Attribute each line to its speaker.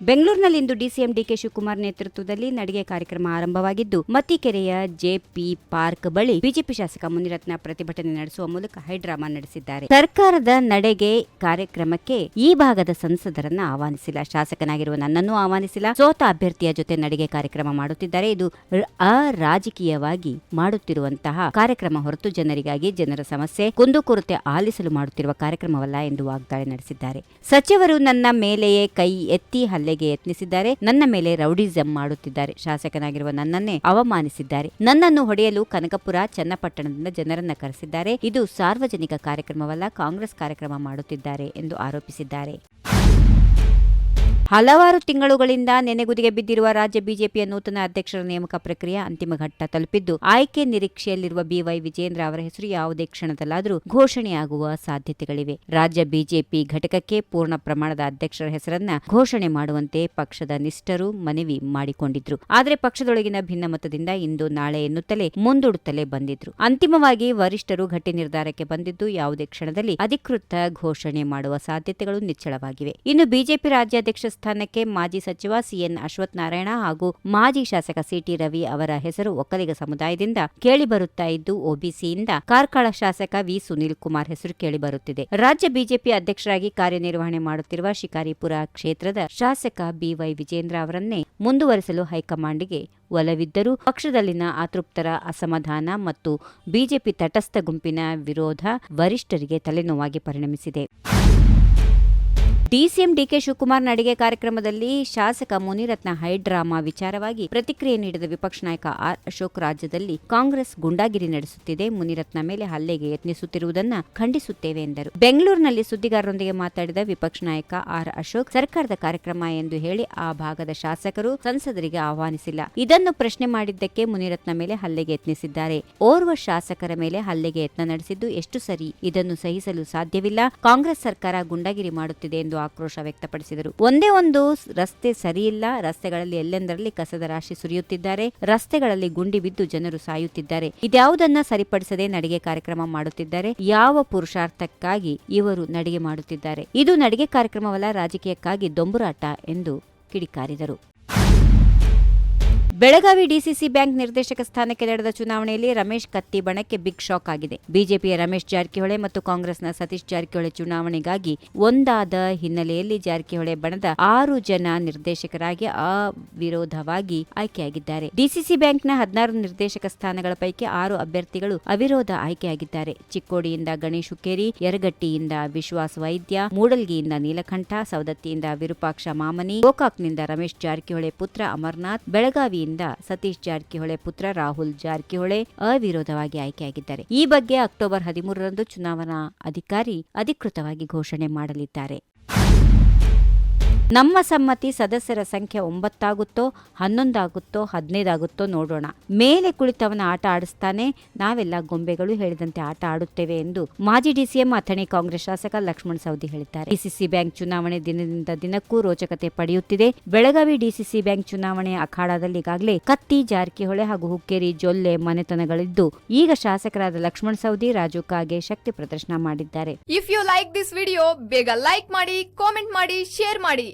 Speaker 1: ಬೆಂಗಳೂರಿನಲ್ಲಿಂದು DCM DK Shivakumar ನೇತೃತ್ವದಲ್ಲಿ ನಡಿಗೆ ಕಾರ್ಯಕ್ರಮ ಆರಂಭವಾಗಿದ್ದು, ಮತ್ತಿಕೆರೆಯ ಜೆಪಿ ಪಾರ್ಕ್ ಬಳಿ ಬಿಜೆಪಿ ಶಾಸಕ ಮುನಿರತ್ನ ಪ್ರತಿಭಟನೆ ನಡೆಸುವ ಮೂಲಕ ಹೈಡ್ರಾಮಾ ನಡೆಸಿದ್ದಾರೆ. ಸರ್ಕಾರದ ನಡೆಗೆ ಕಾರ್ಯಕ್ರಮಕ್ಕೆ ಈ ಭಾಗದ ಸಂಸದರನ್ನ ಆಹ್ವಾನಿಸಿಲ್ಲ. ಶಾಸಕನಾಗಿರುವ ನನ್ನನ್ನು ಆಹ್ವಾನಿಸಿಲ್ಲ. ಸೋತ ಅಭ್ಯರ್ಥಿಯ ಜೊತೆ ನಡಿಗೆ ಕಾರ್ಯಕ್ರಮ ಮಾಡುತ್ತಿದ್ದಾರೆ. ಇದು ಅರಾಜಕೀಯವಾಗಿ ಮಾಡುತ್ತಿರುವಂತಹ ಕಾರ್ಯಕ್ರಮ ಹೊರತು ಜನರಿಗಾಗಿ ಜನರ ಸಮಸ್ಯೆ ಕುಂದುಕೊರತೆ ಆಲಿಸಲು ಮಾಡುತ್ತಿರುವ ಕಾರ್ಯಕ್ರಮವಲ್ಲ ಎಂದು ವಾಗ್ದಾಳಿ ನಡೆಸಿದ್ದಾರೆ. ಸಚಿವರು ನನ್ನ ಮೇಲೆಯೇ ಕೈ ಎತ್ತಿ ಹಲ್ಲೆಗೆ ಯತ್ನಿಸಿದ್ದಾರೆ. ನನ್ನ ಮೇಲೆ ರೌಡಿಸಂ ಮಾಡುತ್ತಿದ್ದಾರೆ. ಶಾಸಕನಾಗಿರುವ ನನ್ನನ್ನೇ ಅವಮಾನಿಸಿದ್ದಾರೆ. ನನ್ನನ್ನು ಹೊಡೆಯಲು ಕನಕಪುರ, ಚನ್ನಪಟ್ಟಣದಿಂದ ಜನರನ್ನ ಕರೆಸಿದ್ದಾರೆ. ಇದು ಸಾರ್ವಜನಿಕ ಕಾರ್ಯಕ್ರಮವಲ್ಲ, ಕಾಂಗ್ರೆಸ್ ಕಾರ್ಯಕ್ರಮ ಮಾಡುತ್ತಿದ್ದಾರೆ ಎಂದು ಆರೋಪಿಸಿದ್ದಾರೆ. ಹಲವಾರು ತಿಂಗಳುಗಳಿಂದ ನೆನೆಗುದಿಗೆ ಬಿದ್ದಿರುವ ರಾಜ್ಯ ಬಿಜೆಪಿಯ ನೂತನ ಅಧ್ಯಕ್ಷರ ನೇಮಕ ಪ್ರಕ್ರಿಯೆ ಅಂತಿಮ ಘಟ್ಟ ತಲುಪಿದ್ದು, ಆಯ್ಕೆ ನಿರೀಕ್ಷೆಯಲ್ಲಿರುವ ಬಿವೈ ವಿಜೇಂದ್ರ ಅವರ ಹೆಸರು ಯಾವುದೇ ಕ್ಷಣದಲ್ಲಾದರೂ ಘೋಷಣೆಯಾಗುವ ಸಾಧ್ಯತೆಗಳಿವೆ. ರಾಜ್ಯ ಬಿಜೆಪಿ ಘಟಕಕ್ಕೆ ಪೂರ್ಣ ಪ್ರಮಾಣದ ಅಧ್ಯಕ್ಷರ ಹೆಸರನ್ನ ಘೋಷಣೆ ಮಾಡುವಂತೆ ಪಕ್ಷದ ನಿಷ್ಠರು ಮನವಿ ಮಾಡಿಕೊಂಡಿದ್ರು. ಆದರೆ ಪಕ್ಷದೊಳಗಿನ ಭಿನ್ನಮತದಿಂದ ಇಂದು ನಾಳೆ ಎನ್ನುತ್ತಲೇ ಮುಂದೂಡುತ್ತಲೇ ಬಂದಿದ್ರು. ಅಂತಿಮವಾಗಿ ವರಿಷ್ಠರು ಘಟ್ಟಿ ನಿರ್ಧಾರಕ್ಕೆ ಬಂದಿದ್ದು, ಯಾವುದೇ ಕ್ಷಣದಲ್ಲಿ ಅಧಿಕೃತ ಘೋಷಣೆ ಮಾಡುವ ಸಾಧ್ಯತೆಗಳು ನಿಚ್ಚಳವಾಗಿವೆ. ಇನ್ನು ಬಿಜೆಪಿ ರಾಜ್ಯಾಧ್ಯಕ್ಷ ಸ್ಥಾನಕ್ಕೆ ಮಾಜಿ ಸಚಿವ ಸಿಎನ್ ಅಶ್ವಥ್ ನಾರಾಯಣ ಹಾಗೂ ಮಾಜಿ ಶಾಸಕ ಸಿಟಿ ರವಿ ಅವರ ಹೆಸರು ಒಕ್ಕಲಿಗ ಸಮುದಾಯದಿಂದ ಕೇಳಿಬರುತ್ತಾ ಇದ್ದು, ಒಬಿಸಿಯಿಂದ ಕಾರ್ಕಳ ಶಾಸಕ ವಿ ಸುನೀಲ್ ಕುಮಾರ್ ಹೆಸರು ಕೇಳಿಬರುತ್ತಿದೆ. ರಾಜ್ಯ ಬಿಜೆಪಿ ಅಧ್ಯಕ್ಷರಾಗಿ ಕಾರ್ಯನಿರ್ವಹಣೆ ಮಾಡುತ್ತಿರುವ ಶಿಕಾರಿಪುರ ಕ್ಷೇತ್ರದ ಶಾಸಕ ಬಿವೈ ವಿಜೇಂದ್ರ ಅವರನ್ನೇ ಮುಂದುವರೆಸಲು ಹೈಕಮಾಂಡ್ಗೆ ಒಲವಿದ್ದರೂ ಪಕ್ಷದಲ್ಲಿನ ಅತೃಪ್ತರ ಅಸಮಾಧಾನ ಮತ್ತು ಬಿಜೆಪಿ ತಟಸ್ಥ ಗುಂಪಿನ ವಿರೋಧ ವರಿಷ್ಠರಿಗೆ ತಲೆನೋವಾಗಿ ಪರಿಣಮಿಸಿದೆ. ಡಿಸಿಎಂ ಡಿಕೆ ಶಿವಕುಮಾರ್ ನಡಿಗೆ ಕಾರ್ಯಕ್ರಮದಲ್ಲಿ ಶಾಸಕ ಮುನಿರತ್ನ ಹೈಡ್ರಾಮಾ ವಿಚಾರವಾಗಿ ಪ್ರತಿಕ್ರಿಯೆ ನೀಡಿದ ವಿಪಕ್ಷ ನಾಯಕ ಆರ್ ಅಶೋಕ್ ರಾಜ್ಯದಲ್ಲಿ ಕಾಂಗ್ರೆಸ್ ಗುಂಡಾಗಿರಿ ನಡೆಸುತ್ತಿದೆ. ಮುನಿರತ್ನ ಮೇಲೆ ಹಲ್ಲೆಗೆ ಯತ್ನಿಸುತ್ತಿರುವುದನ್ನ ಖಂಡಿಸುತ್ತೇವೆ ಎಂದರು. ಬೆಂಗಳೂರಿನಲ್ಲಿ ಸುದ್ದಿಗಾರರೊಂದಿಗೆ ಮಾತಾಡಿದ ವಿಪಕ್ಷ ನಾಯಕ ಆರ್ ಅಶೋಕ್, ಸರ್ಕಾರದ ಕಾರ್ಯಕ್ರಮ ಎಂದು ಹೇಳಿ ಆ ಭಾಗದ ಶಾಸಕರು ಸಂಸದರಿಗೆ ಆಹ್ವಾನಿಸಿಲ್ಲ. ಇದನ್ನು ಪ್ರಶ್ನೆ ಮಾಡಿದ್ದಕ್ಕೆ ಮುನಿರತ್ನ ಮೇಲೆ ಹಲ್ಲೆಗೆ ಯತ್ನಿಸಿದ್ದಾರೆ. ಓರ್ವ ಶಾಸಕರ ಮೇಲೆ ಹಲ್ಲೆಗೆ ಯತ್ನ ನಡೆಸಿದ್ದು ಎಷ್ಟು ಸರಿ? ಇದನ್ನು ಸಹಿಸಲು ಸಾಧ್ಯವಿಲ್ಲ. ಕಾಂಗ್ರೆಸ್ ಸರ್ಕಾರ ಗುಂಡಾಗಿರಿ ಮಾಡುತ್ತಿದೆ ಎಂದು ಆಕ್ರೋಶ ವ್ಯಕ್ತಪಡಿಸಿದರು. ಒಂದೇ ಒಂದು ರಸ್ತೆ ಸರಿಯಿಲ್ಲ. ರಸ್ತೆಗಳಲ್ಲಿ ಎಲ್ಲೆಂದರಲ್ಲಿ ಕಸದ ರಾಶಿ ಸುರಿಯುತ್ತಿದ್ದಾರೆ. ರಸ್ತೆಗಳಲ್ಲಿ ಗುಂಡಿ ಬಿದ್ದು ಜನರು ಸಾಯುತ್ತಿದ್ದಾರೆ. ಇದ್ಯಾವುದನ್ನ ಸರಿಪಡಿಸದೆ ನಡಿಗೆ ಕಾರ್ಯಕ್ರಮ ಮಾಡುತ್ತಿದ್ದಾರೆ. ಯಾವ ಪುರುಷಾರ್ಥಕ್ಕಾಗಿ ಇವರು ನಡಿಗೆ ಮಾಡುತ್ತಿದ್ದಾರೆ. ಇದು ನಡಿಗೆ ಕಾರ್ಯಕ್ರಮವಲ್ಲ, ರಾಜಕೀಯಕ್ಕಾಗಿ ದೊಂಬುರಾಟ ಎಂದು ಕಿಡಿಕಾರಿದರು. ಬೆಳಗಾವಿ ಡಿಸಿಸಿ ಬ್ಯಾಂಕ್ ನಿರ್ದೇಶಕ ಸ್ಥಾನಕ್ಕೆ ನಡೆದ ಚುನಾವಣೆಯಲ್ಲಿ ರಮೇಶ್ ಕತ್ತಿ ಬಣಕ್ಕೆ ಬಿಗ್ ಶಾಕ್ ಆಗಿದೆ. ಬಿಜೆಪಿಯ ರಮೇಶ್ ಜಾರಕಿಹೊಳಿ ಮತ್ತು ಕಾಂಗ್ರೆಸ್ನ ಸತೀಶ್ ಜಾರಕಿಹೊಳಿ ಚುನಾವಣೆಗಾಗಿ ಒಂದಾದ ಹಿನ್ನೆಲೆಯಲ್ಲಿ ಜಾರಕಿಹೊಳಿ ಬಣದ ಆರು ಜನ ನಿರ್ದೇಶಕರಾಗಿ ಅವಿರೋಧವಾಗಿ ಆಯ್ಕೆಯಾಗಿದ್ದಾರೆ. ಡಿಸಿಸಿ ಬ್ಯಾಂಕ್ನ ಹದಿನಾರು ನಿರ್ದೇಶಕ ಸ್ಥಾನಗಳ ಪೈಕಿ ಆರು ಅಭ್ಯರ್ಥಿಗಳು ಅವಿರೋಧ ಆಯ್ಕೆಯಾಗಿದ್ದಾರೆ. ಚಿಕ್ಕೋಡಿಯಿಂದ ಗಣೇಶ್ ಹುಕ್ಕೇರಿ, ಯರಗಟ್ಟಿಯಿಂದ ವಿಶ್ವಾಸ್ ವೈದ್ಯ, ಮೂಡಲ್ಗಿಯಿಂದ ನೀಲಕಂಠ, ಸವದತ್ತಿಯಿಂದ ವಿರೂಪಾಕ್ಷ ಮಾಮನಿ, ಗೋಕಾಕ್ನಿಂದ ರಮೇಶ್ ಜಾರಕಿಹೊಳಿ ಪುತ್ರ ಅಮರ್ನಾಥ್ ಬೆಳಗಾವಿಯಿಂದ ಸತೀಶ್ ಜಾರಕಿಹೊಳಿ ಪುತ್ರ ರಾಹುಲ್ ಜಾರಕಿಹೊಳೆ ಅವಿರೋಧವಾಗಿ ಆಯ್ಕೆಯಾಗಿದ್ದಾರೆ. ಈ ಬಗ್ಗೆ ಅಕ್ಟೋಬರ್ ಹದಿಮೂರರಂದು ಚುನಾವಣಾ ಅಧಿಕಾರಿ ಅಧಿಕೃತವಾಗಿ ಘೋಷಣೆ ಮಾಡಲಿದ್ದಾರೆ. ನಮ್ಮ ಸಮ್ಮತಿ ಸದಸ್ಯರ ಸಂಖ್ಯೆ ಒಂಬತ್ತಾಗುತ್ತೋ, ಹನ್ನೊಂದಾಗುತ್ತೋ, ಹದಿನೈದಾಗುತ್ತೋ ನೋಡೋಣ. ಮೇಲೆ ಕುಳಿತವನ ಆಟ ಆಡಿಸ್ತಾನೆ, ನಾವೆಲ್ಲ ಗೊಂಬೆಗಳು ಹೇಳಿದಂತೆ ಆಟ ಆಡುತ್ತೇವೆ ಎಂದು ಮಾಜಿ ಡಿಸಿಎಂ ಅಥಣಿ ಕಾಂಗ್ರೆಸ್ ಶಾಸಕ ಲಕ್ಷ್ಮಣ್ ಸವದಿ ಹೇಳಿದ್ದಾರೆ. ಡಿಸಿಸಿ ಬ್ಯಾಂಕ್ ಚುನಾವಣೆ ದಿನದಿಂದ ದಿನಕ್ಕೂ ರೋಚಕತೆ ಪಡೆಯುತ್ತಿದೆ. ಬೆಳಗಾವಿ ಡಿಸಿಸಿ ಬ್ಯಾಂಕ್ ಚುನಾವಣೆ ಅಖಾಡದಲ್ಲಿ ಈಗಾಗಲೇ ಕತ್ತಿ, ಜಾರಕಿಹೊಳೆ ಹಾಗೂ ಹುಕ್ಕೇರಿ ಜೊಲ್ಲೆ ಮನೆತನಗಳಿದ್ದು, ಈಗ ಶಾಸಕರಾದ ಲಕ್ಷ್ಮಣ್ ಸವದಿ, ರಾಜು ಕಾಗೆ ಶಕ್ತಿ ಪ್ರದರ್ಶನ ಮಾಡಿದ್ದಾರೆ.
Speaker 2: If you like this video ಬೇಗ ಲೈಕ್ ಮಾಡಿ ಕಾಮೆಂಟ್ ಮಾಡಿ ಶೇರ್ ಮಾಡಿ.